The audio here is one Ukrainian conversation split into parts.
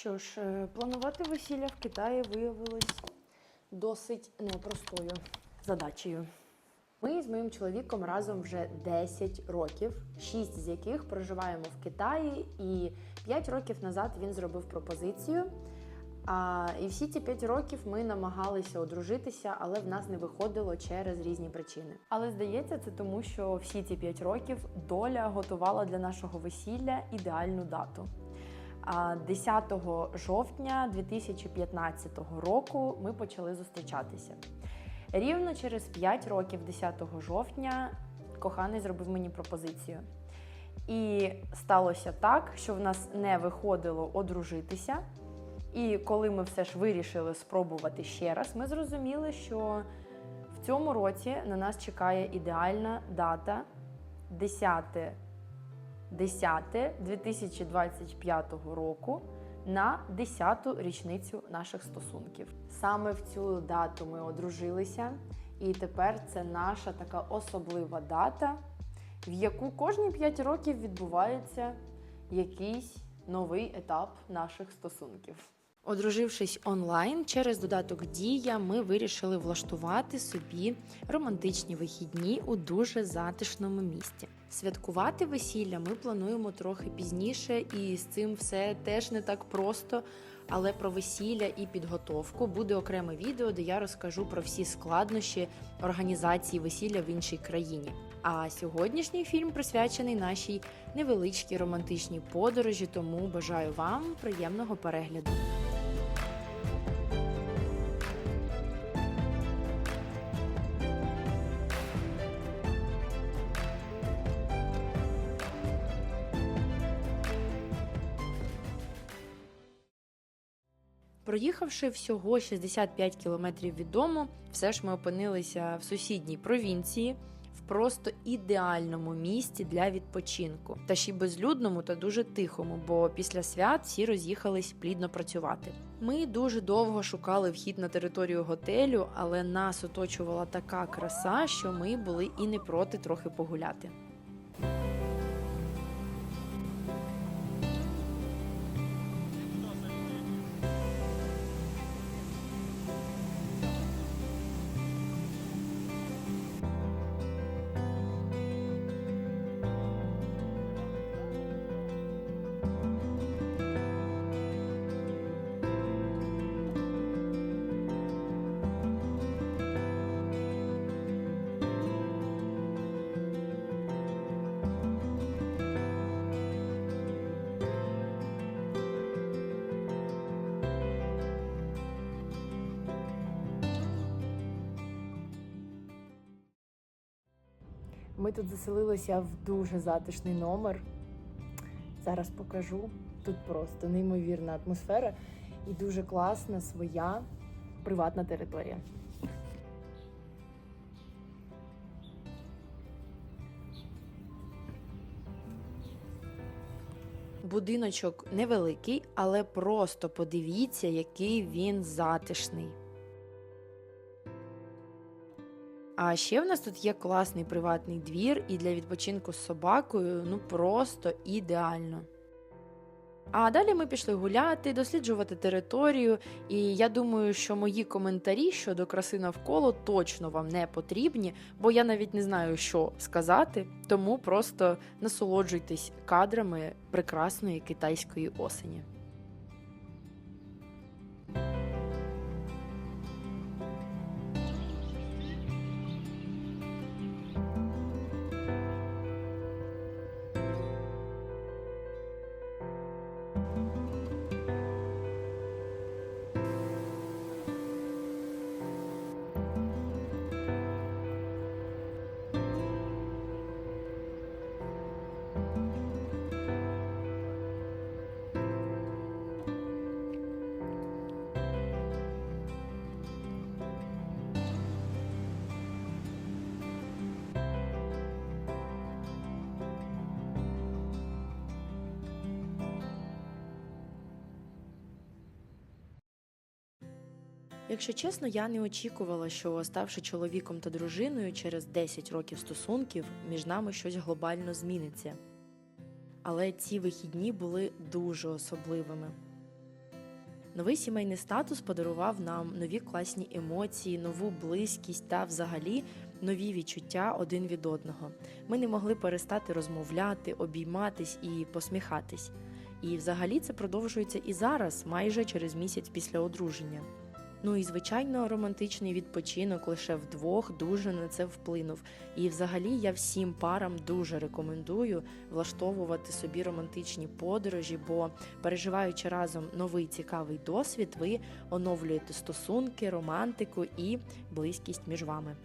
Що ж, е, планувати весілля в Китаї виявилось досить непростою задачею. Ми з моїм чоловіком разом вже 10 років, 6 з яких проживаємо в Китаї, і 5 років назад він зробив пропозицію. А, і всі ці 5 років ми намагалися одружитися, але в нас не виходило через різні причини. Але здається, це тому, що всі ці 5 років доля готувала для нашого весілля ідеальну дату. А 10 жовтня 2015 року ми почали зустрічатися. Рівно через 5 років, 10 жовтня, коханий зробив мені пропозицію. І сталося так, що в нас не виходило одружитися. І коли ми все ж вирішили спробувати ще раз, ми зрозуміли, що в цьому році на нас чекає ідеальна дата 10 10 2025 року на 10-ту річницю наших стосунків. Саме в цю дату ми одружилися, і тепер це наша така особлива дата, в яку кожні 5 років відбувається якийсь новий етап наших стосунків. Одружившись онлайн через додаток Дія, ми вирішили влаштувати собі романтичні вихідні у дуже затишному місті. Святкувати весілля ми плануємо трохи пізніше, і з цим все теж не так просто. Але про весілля і підготовку буде окреме відео, де я розкажу про всі складнощі організації весілля в іншій країні. А сьогоднішній фільм присвячений нашій невеличкій романтичній подорожі, тому бажаю вам приємного перегляду. Проїхавши всього 65 кілометрів від дому, все ж ми опинилися в сусідній провінції, просто ідеальному місці для відпочинку, та ще й безлюдному та дуже тихому, бо після свят всі роз'їхались плідно працювати. Ми дуже довго шукали вхід на територію готелю, але нас оточувала така краса, що ми були і не проти трохи погуляти. Ми тут заселилися в дуже затишний номер. Зараз покажу. Тут просто неймовірна атмосфера і дуже класна своя приватна територія. Будиночок невеликий, але просто подивіться, який він затишний. А ще в нас тут є класний приватний двір, і для відпочинку з собакою ну просто ідеально. А далі ми пішли гуляти, досліджувати територію, і я думаю, що мої коментарі щодо краси навколо точно вам не потрібні, бо я навіть не знаю, що сказати, тому просто насолоджуйтесь кадрами прекрасної китайської осені. Якщо чесно, я не очікувала, що ставши чоловіком та дружиною через 10 років стосунків, між нами щось глобально зміниться. Але ці вихідні були дуже особливими. Новий сімейний статус подарував нам нові класні емоції, нову близькість та взагалі нові відчуття один від одного. Ми не могли перестати розмовляти, обійматись і посміхатись. І взагалі це продовжується і зараз, майже через місяць після одруження. Ну і звичайно, романтичний відпочинок лише вдвох дуже на це вплинув. І взагалі я всім парам дуже рекомендую влаштовувати собі романтичні подорожі, бо переживаючи разом новий цікавий досвід, ви оновлюєте стосунки, романтику і близькість між вами.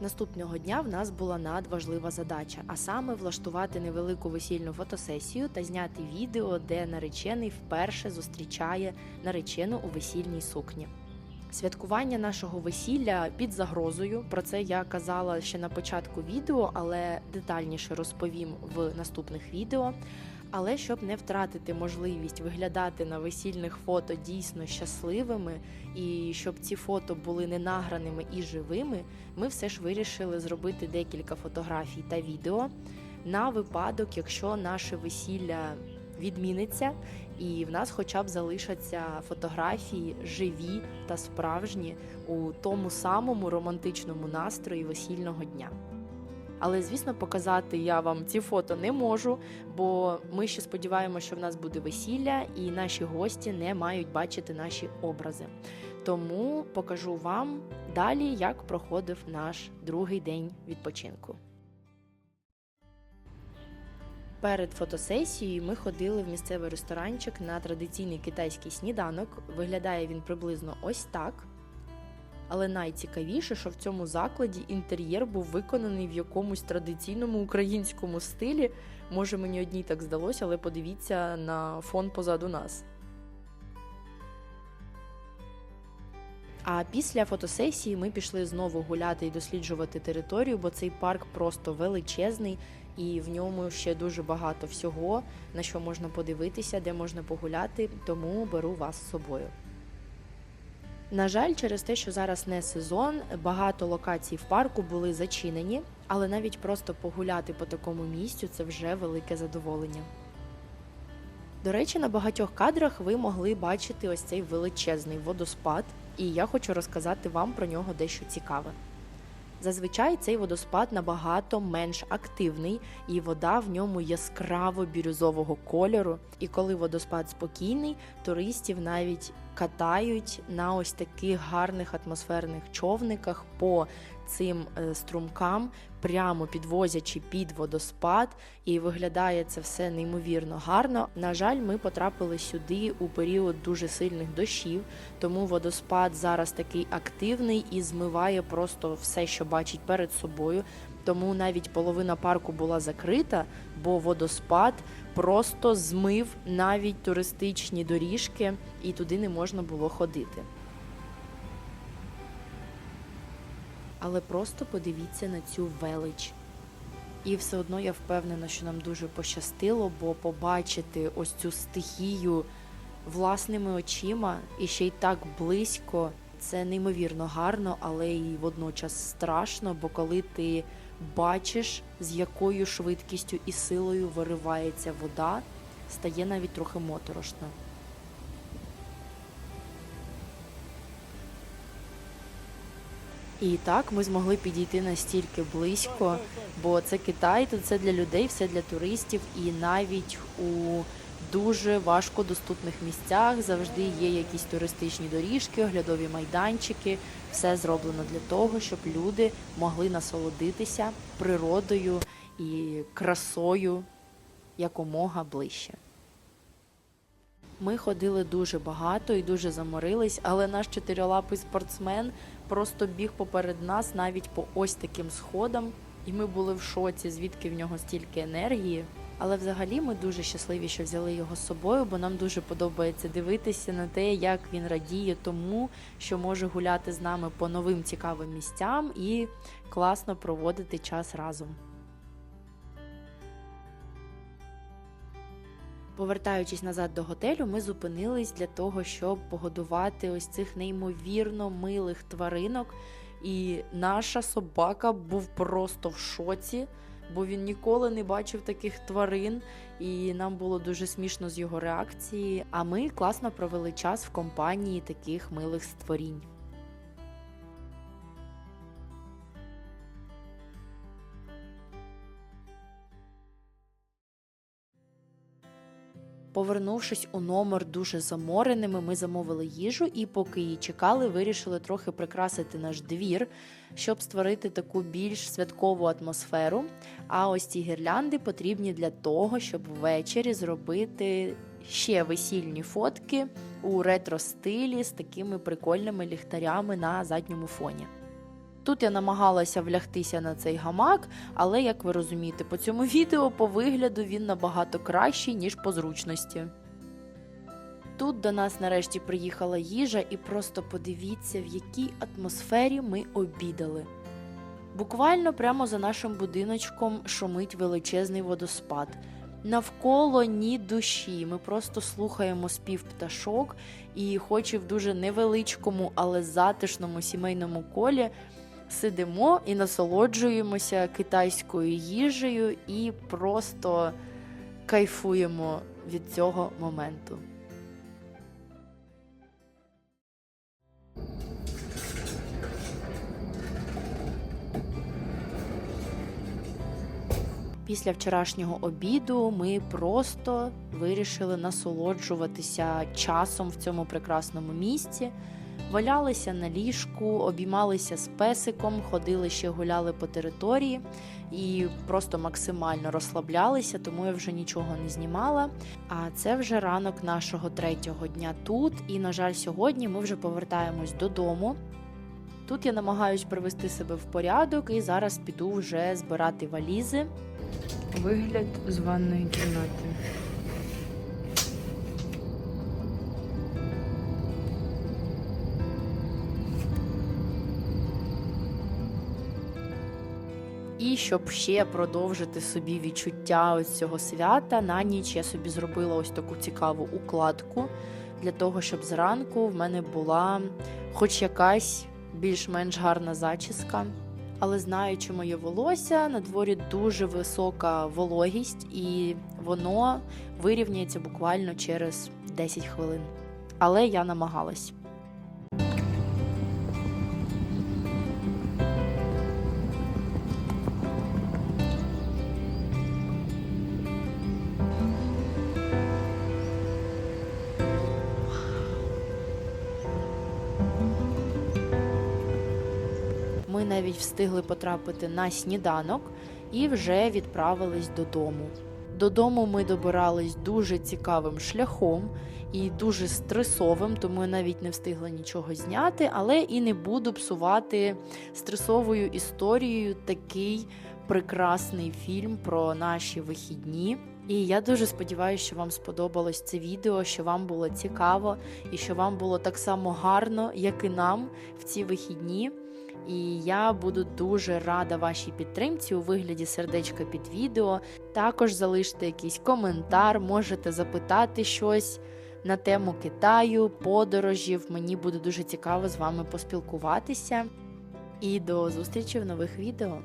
Наступного дня в нас була надважлива задача, а саме влаштувати невелику весільну фотосесію та зняти відео, де наречений вперше зустрічає наречену у весільній сукні. Святкування нашого весілля під загрозою. Про це я казала ще на початку відео, але детальніше розповім в наступних відео. Але щоб не втратити можливість виглядати на весільних фото дійсно щасливими, і щоб ці фото були не награними і живими, ми все ж вирішили зробити декілька фотографій та відео на випадок, якщо наше весілля відміниться, і в нас хоча б залишаться фотографії живі та справжні у тому самому романтичному настрої весільного дня. Але звісно, показати я вам ці фото не можу, бо ми ще сподіваємося, що в нас буде весілля, і наші гості не мають бачити наші образи. Тому покажу вам далі, як проходив наш другий день відпочинку. Перед фотосесією ми ходили в місцевий ресторанчик на традиційний китайський сніданок. Виглядає він приблизно ось так. Але найцікавіше, що в цьому закладі інтер'єр був виконаний в якомусь традиційному українському стилі. Може, мені одній так здалося, але подивіться на фон позаду нас. А після фотосесії ми пішли знову гуляти і досліджувати територію, бо цей парк просто величезний і в ньому ще дуже багато всього, на що можна подивитися, де можна погуляти, тому беру вас з собою. На жаль, через те, що зараз не сезон, багато локацій в парку були зачинені, але навіть просто погуляти по такому місцю це вже велике задоволення. До речі, на багатьох кадрах ви могли бачити ось цей величезний водоспад, і я хочу розказати вам про нього дещо цікаве. Зазвичай цей водоспад набагато менш активний, і вода в ньому яскраво бірюзового кольору. І коли водоспад спокійний, туристів навіть катають на ось таких гарних атмосферних човниках по цим е, струмкам, прямо підвозячи під водоспад, і виглядає це все неймовірно гарно. На жаль, ми потрапили сюди у період дуже сильних дощів, тому водоспад зараз такий активний і змиває просто все, що бачить перед собою. Тому навіть половина парку була закрита, бо водоспад просто змив навіть туристичні доріжки, і туди не можна було ходити. Але просто подивіться на цю велич. І все одно я впевнена, що нам дуже пощастило, бо побачити ось цю стихію власними очима і ще й так близько. Це неймовірно гарно, але і водночас страшно, бо коли ти бачиш, з якою швидкістю і силою виривається вода, стає навіть трохи моторошно. І так ми змогли підійти настільки близько, бо це Китай, то це для людей, все для туристів, і навіть у дуже важко доступних місцях завжди є якісь туристичні доріжки, оглядові майданчики. Все зроблено для того, щоб люди могли насолодитися природою і красою якомога ближче. Ми ходили дуже багато і дуже заморились, але наш чотирилапий спортсмен просто біг поперед нас навіть по ось таким сходам, і ми були в шоці, звідки в нього стільки енергії. Але взагалі ми дуже щасливі, що взяли його з собою, бо нам дуже подобається дивитися на те, як він радіє тому, що може гуляти з нами по новим цікавим місцям і класно проводити час разом. Повертаючись назад до готелю, ми зупинились для того, щоб погодувати ось цих неймовірно милих тваринок. І наша собака був просто в шоці. бо він ніколи не бачив таких тварин, і нам було дуже смішно з його реакції. А ми класно провели час в компанії таких милих створінь. Повернувшись у номер дуже замореними, ми замовили їжу і, поки її чекали, вирішили трохи прикрасити наш двір, щоб створити таку більш святкову атмосферу. А ось ці гірлянди потрібні для того, щоб ввечері зробити ще весільні фотки у ретро-стилі з такими прикольними ліхтарями на задньому фоні. Тут я намагалася влягтися на цей гамак, але як ви розумієте, по цьому відео по вигляду він набагато кращий, ніж по зручності. Тут до нас нарешті приїхала їжа, і просто подивіться, в якій атмосфері ми обідали. Буквально прямо за нашим будиночком шумить величезний водоспад. Навколо ні душі. Ми просто слухаємо спів пташок, і, хоч і в дуже невеличкому, але затишному сімейному колі, сидимо і насолоджуємося китайською їжею і просто кайфуємо від цього моменту. Після вчорашнього обіду ми просто вирішили насолоджуватися часом в цьому прекрасному місці. Валялися на ліжку, обіймалися з песиком, ходили ще гуляли по території і просто максимально розслаблялися, тому я вже нічого не знімала. А це вже ранок нашого третього дня тут. І, на жаль, сьогодні ми вже повертаємось додому. Тут я намагаюсь привести себе в порядок і зараз піду вже збирати валізи. Вигляд з ванної кімнати. І щоб ще продовжити собі відчуття ось цього свята, на ніч я собі зробила ось таку цікаву укладку для того, щоб зранку в мене була хоч якась більш-менш гарна зачіска. Але знаючи моє волосся, на дворі дуже висока вологість, і воно вирівняється буквально через 10 хвилин. Але я намагалась. Навіть встигли потрапити на сніданок і вже відправились додому. Додому ми добирались дуже цікавим шляхом і дуже стресовим, тому я навіть не встигла нічого зняти, але і не буду псувати стресовою історією такий прекрасний фільм про наші вихідні. І я дуже сподіваюся, що вам сподобалось це відео, що вам було цікаво і що вам було так само гарно, як і нам в ці вихідні. І я буду дуже рада вашій підтримці у вигляді сердечка під відео. Також залиште якийсь коментар, можете запитати щось на тему Китаю, подорожів. Мені буде дуже цікаво з вами поспілкуватися. І до зустрічі в нових відео.